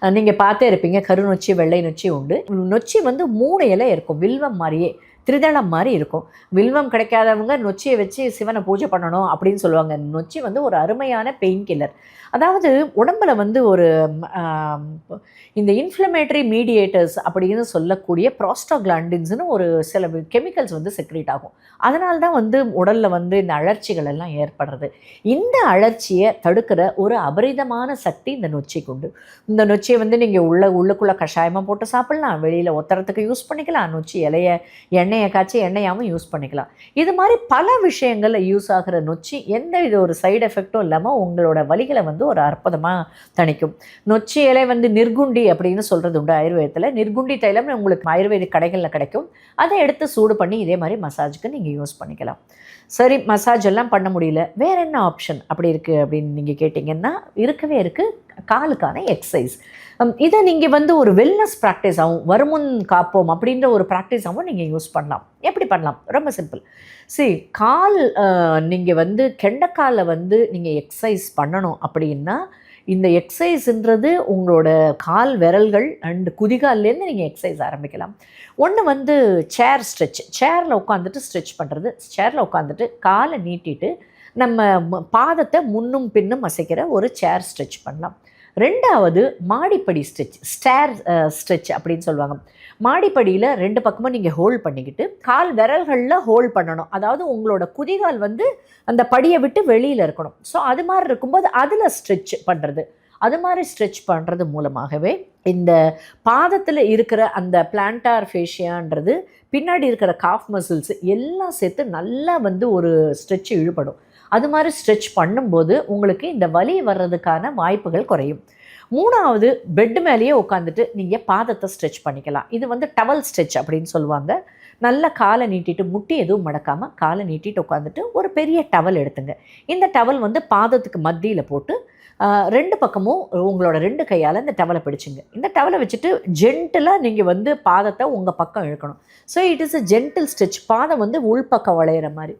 நீங்கள் பார்த்தே இருப்பீங்க கருநொச்சி வெள்ளை நொச்சி உண்டு. நொச்சி வந்து மூணு இலை இருக்கும் வில்வம் மாதிரியே. திரிதளம் மாதிரி இருக்கும். வில்வம் கிடைக்காதவங்க நொச்சியை வச்சு சிவனை பூஜை பண்ணணும் அப்படின்னு சொல்லுவாங்க. நொச்சி வந்து ஒரு அருமையான பெயின் கில்லர் அதாவது உடம்புல வந்து ஒரு இந்த இன்ஃப்ளமேட்டரி மீடியேட்டர்ஸ் அப்படின்னு சொல்லக்கூடிய ப்ராஸ்டோகிளாண்டின்ஸ்னு ஒரு சில கெமிக்கல்ஸ் வந்து செக்ரேட் ஆகும். அதனால தான் வந்து உடலில் வந்து இந்த அழற்சிகள் எல்லாம் ஏற்படுறது. இந்த அழற்சியை தடுக்கிற ஒரு அபரிதமான சக்தி இந்த நொச்சிக்கு உண்டு. இந்த நொச்சியை வந்து நீங்கள் உள்ள உள்ளுக்குள்ளே கஷாயமாக போட்டு சாப்பிட்லாம். வெளியில் ஒத்தரத்துக்கு யூஸ் பண்ணிக்கலாம். நொச்சி இலைய எண்ணெய் காய்ச்சி எண்ணெயாகவும் யூஸ் பண்ணிக்கலாம். இது மாதிரி பல விஷயங்களில் யூஸ் ஆகிற நொச்சி எந்த இது ஒரு சைடு எஃபெக்ட்டும் இல்லாமல் உங்களோட வழிகளை வந்து ஒரு அற்புதமாக தணிக்கும். நொச்சி இலை வந்து நிர்குண்டி அப்படின்னு சொல்கிறது உண்டு ஆயுர்வேதத்தில். நிர்குண்டி தைலம் உங்களுக்கு ஆயுர்வேதிக் கடைகளில் கிடைக்கும். அதை எடுத்து சூடு பண்ணி இதே மாதிரி மசாஜுக்கு நீங்கள் யூஸ் பண்ணிக்கலாம். சரி மசாஜ் எல்லாம் பண்ண முடியல. வேற என்ன ஆப்ஷன் அப்படி இருக்குது அப்படின்னு நீங்கள் கேட்டிங்கன்னா இருக்கவே இருக்குது காலுக்கான எக்ஸசைஸ் இதை நீங்கள் வந்து ஒரு வெல்னஸ் ப்ராக்டிஸ் ஆகும் வருமுன் காப்போம் அப்படின்ற ஒரு ப்ராக்டிஸ் ஆகும் நீங்கள் யூஸ் பண்ணலாம். எப்படி பண்ணலாம்? ரொம்ப சிம்பிள் சரி கால் நீங்கள் வந்து கெண்டக்காலில் வந்து நீங்கள் எக்ஸசைஸ் பண்ணணும் அப்படின்னா இந்த எக்ஸசைஸ்ன்றது உங்களோட கால் விரல்கள் அண்டு குதிகால்லேருந்து நீங்கள் எக்ஸசைஸ் ஆரம்பிக்கலாம். ஒன்று வந்து சேர் ஸ்ட்ரெச் சேரில் உட்காந்துட்டு ஸ்ட்ரெச் பண்ணுறது சேரில் உட்காந்துட்டு காலை நீட்டிட்டு நம்ம ம- பாதத்தை முன்னும் பின்னும் அசைக்கிற ஒரு சேர் ஸ்ட்ரெச் பண்ணலாம். ரெண்டாவது மாடிப்படி ஸ்ட்ரெச் ஸ்டேர் ஸ்ட்ரெச் அப்படின்னு சொல்லுவாங்க. மாடிப்படியில் ரெண்டு பக்கமும் நீங்கள் ஹோல்ட் பண்ணிக்கிட்டு கால் விரல்களில் ஹோல்ட் பண்ணணும். அதாவது உங்களோட குதிகால் வந்து அந்த படியை விட்டு வெளியில் இருக்கணும். ஸோ அது மாதிரி இருக்கும்போது அதில் ஸ்ட்ரெச் பண்ணுறது அது மாதிரி ஸ்ட்ரெச் பண்ணுறது மூலமாகவே இந்த பாதத்தில் இருக்கிற அந்த பிளான்டார் ஃபேஷியான்றது பின்னாடி இருக்கிற காஃப் மசில்ஸ் எல்லாம் சேர்த்து நல்லா வந்து ஒரு ஸ்ட்ரெச் இழுபடும். அது மாதிரி ஸ்ட்ரெச் பண்ணும்போது உங்களுக்கு இந்த வலி வர்றதுக்கான வாய்ப்புகள் குறையும். மூணாவது பெட் மேலேயே உட்காந்துட்டு நீங்கள் பாதத்தை ஸ்ட்ரெச் பண்ணிக்கலாம். இது வந்து டவல் ஸ்ட்ரெச் அப்படின்னு சொல்லுவாங்க. நல்லா காலை நீட்டிட்டு முட்டி எதுவும் மடக்காமல் காலை நீட்டிட்டு உட்காந்துட்டு ஒரு பெரிய டவல் எடுத்துங்க. இந்த டவல் வந்து பாதத்துக்கு மத்தியில் போட்டு ரெண்டு பக்கமும் உங்களோட ரெண்டு கையால் இந்த டவலை பிடிச்சிங்க. இந்த டவலை வச்சுட்டு ஜென்டிலாக நீங்கள் வந்து பாதத்தை உங்கள் பக்கம் இழுக்கணும். So it is a gentle stretch பாதம் வந்து உள்பக்கம் வளையிற மாதிரி.